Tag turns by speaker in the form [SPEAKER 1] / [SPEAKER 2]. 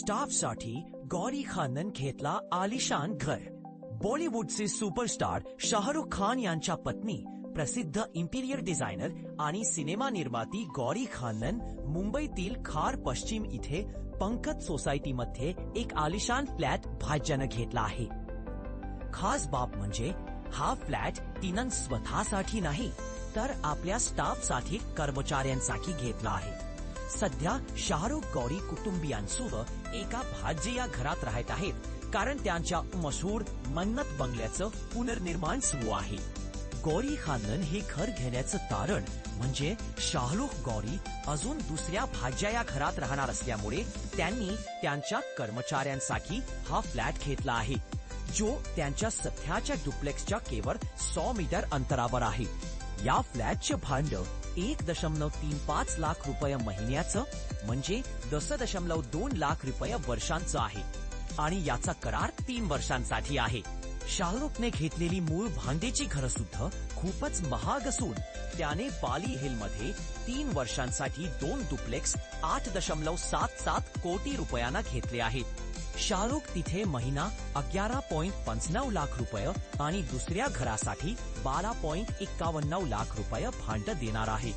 [SPEAKER 1] स्टाफसाठी गौरी खाननं घेतला आलिशान घर. बॉलिवूडचे सुपरस्टार शाहरुख खान यांच्या पत्नी प्रसिद्ध इंटिरियर डिझायनर आणि सिनेमा निर्माती गौरी खानन मुंबईतील खार पश्चिम इथे पंकज सोसायटीमध्ये एक आलिशान फ्लॅट भाज्यानं घेतला आहे. खास बाब म्हणजे हा फ्लॅट तिनं स्वतःसाठी नाही तर आपल्या स्टाफसाठी कर्मचाऱ्यांसाठी घेतला आहे. सध्या शाहरुख गौरी कुटुंबियांसह एका भाज्य या घरात राहत आहेत. कारण त्यांच्या मशहूर मन्नत बंगल्याचं पुनर्निर्माण सुरू आहे. गौरी खानन हे घर घेण्याचं कारण म्हणजे शाहरुख गौरी अजून दुसऱ्या भाज्या या घरात राहणार असल्यामुळे त्यांनी त्यांच्या कर्मचाऱ्यांसाठी हा फ्लॅट घेतला आहे. जो त्यांच्या सध्याच्या डुप्लेक्सच्या केवळ सौ मीटर अंतरावर आहे. या फ्लॅटचे भांड एक दशमलव तीन पाच लाख रुपये महिन्याचं म्हणजे दस दशमलव दोन लाख रुपये वर्षांचं आहे. आणि याचा करार तीन वर्षांसाठी आहे. शाहरुखने घेतलेली मूळ भांडेची घरं सुद्धा खूपच महाग असून त्याने बाली हिलमध्ये तीन वर्षांसाठी दोन डुप्लेक्स आठ दशमलव सात सात कोटी रुपयांना घेतले आहेत. शाहरुख तिथे महिना अकरा पॉइंट पंचनऊ लाख रुपये आणि दुसऱ्या घरासाठी बारा पॉइंट एक्कावन्न लाख रुपये भांड देणार आहे.